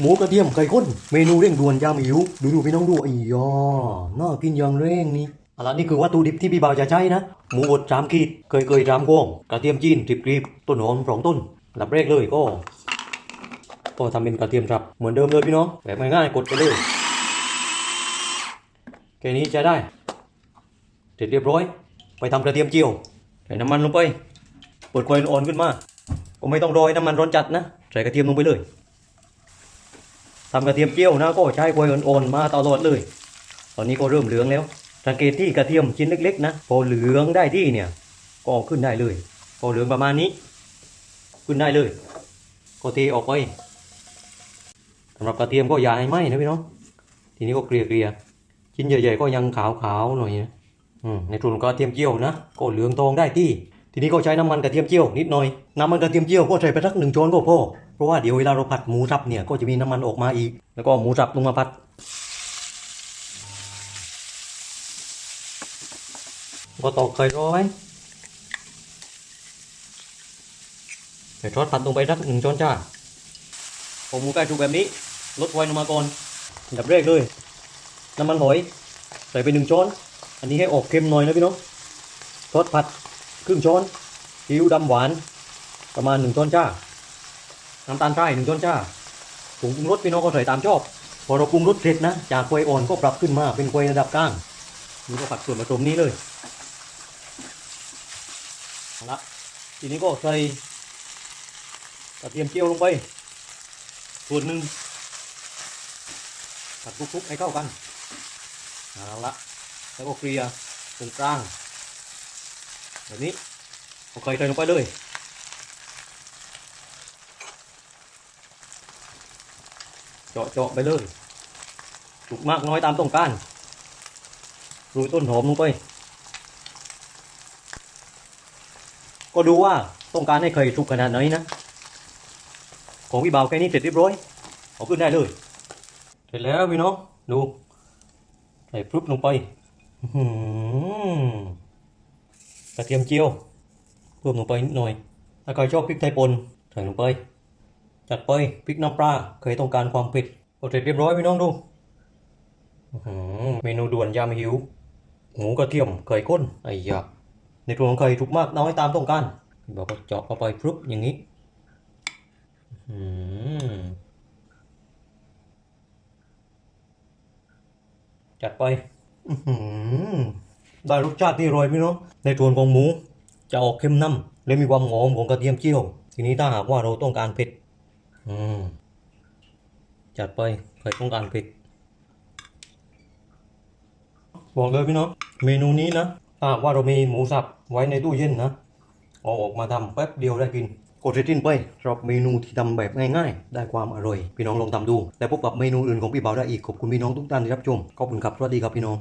หมูกระเทียมไก่ข้นเมนูเร่งด่วนยามหิวดูดูพี่น้องดูอ้ยอน่ากินอย่างเร่งนี่อาละนี่คือวัตถุดิบที่พี่บ่าวจะใช้นะ หมูบดสามขีดเคยเคยสามกวงกระเทียมจีนสิบกรีบต้นหอมสองต้นหลับแรกเลยก็ ก็ทำเป็นกระเทียมสับเหมือนเดิมเลยพี่น้องแบบง่ายๆกดไปเลยแค่นี้จะได้เสร็จเรียบร้อย ไปทำกระเทียมเจียวใส่น้ำมันลงไปเปิดไฟอ่อนขึ้นมาก็ไม่ต้องรอให้น้ำมันร้อนจัดนะใส่กระเทียมลงไปเลย ทำกระเทียมเจียวนะก็ใช้ไฟอ่อนๆมาตลอดเลย ตอนนี้ก็เริ่มเหลืองแล้ว สังเกตที่กระเทียมชิ้นเล็กๆนะพอเหลืองได้ที่เนี่ย ก็เอขึ้นได้เลย พอเหลืองประมาณนี้ ขึ้นได้เลย ก็เทออกไปสำหรับกระเทียมก็อย่าให้ไหม้นะพี่น้อง ทีนี้ก็เกลี่ยเกลี่ยๆชิ้นใหญ่ๆก็ยังขาวๆหน่อยนะอืมในส่วนของกระเทียมเจียวนะ ก็เหลืองทองได้ที่ ทีนี้ก็ใช้น้ำมันกระเทียมเจียวนิดหน่อย น้ำมันกระเทียมเจียวก็ใส่ไปสักหนึ่งช้อนก็พอ เพราะว่าเดี๋ยวเวลาเราผัดหมูสับเนี่ยก็จะมีน้ำมันออกมาอีก แล้วก็หมูสับลงมาผัดก็ตอกไข่ร้อยใส่ซอสผัดลงไปสักหนึ่งช้อนชาพอหมูใกล้สุกแบบนี้ลดไฟลงมาก่อนดับแรกเลยน้ำมันหอย ใส่ไปหนึ่งช้อน อันนี้ให้ออกเค็มหน่อยนะพี่น้องซอสผัด ครึ่งช้อนซีอิ๊วดำหวาน ประมาณหนึ่งช้อนชาน้ำตาลทรายหนึ่งช้อนชาผงปรุงรสพี่น้องก็ใส่ตามชอบ พอเราปรุงรสเสร็จนะ จากไฟอ่อนก็ปรับขึ้นมาเป็นไฟระดับกลางนี่ก็ผัดส่วนผสมนี้เลยเอาละทีนี้ก็ใส่กระเทียมเจียวลงไป ส่วนหนึ่งผัดคลุกๆให้เข้ากันเอาละแล้วก็เกลี่ยตรงกลาง แบบนี้เอาไข่ใส่ลงไปเลยเจาะเจาะๆไปเลยสุกมากน้อยตามต้องการโรยต้นหอมลงไป ก็ดูว่าต้องการให้เคยสุกขนาดไหนนะ ของพี่เบาแค่นี้เสร็จเรียบร้อยเอาขึ้นได้เลย เสร็จแล้วพี่น้องดูใส่พรุบลงไป อื้อหือ กระเทียมเจียวเพิ่มลงไปนิดหน่อยถ้าใครชอบพริกไทยป่นใส่ลงไป จัดไปพริกน้ำปลาเคยต้องการความเผ็ดก็เสร็จเรียบร้อยพี่น้องดูเมนูด่วนยามหิว หมูกระเทียมเคยข้นไอ้ยาในตัวของไข่ถูกมากน้อยตามต้องการบอกว่าเจาะเข้าไปพรุบอย่างนี้จัดไป อื ได้รสชาติที่อร่อยพี่น้องในส่วนของหมูจะออกเค็มน้ำและมีความหอมของกระเทียมเจียว ทีนี้ถ้าหากว่าเราต้องการเผ็ดอืมจัดไปใครต้องการเผ็ดบอกเลยพี่น้องเมนูนี้นะถ้าหากว่าเรามีหมูสับไว้ในตู้เย็นนะเอาออกมาทำแป๊บเดียวได้กินกดเรตติ้งไปสำหรับเมนูที่ทำแบบง่ายๆ ได้ความอร่อย พี่น้องลองทำดู และพบกับเมนูอื่นของพี่เบาได้อีกขอบคุณพี่น้องทุกท่านที่รับชมขอบคุณครับสวัสดีครับพี่น้อง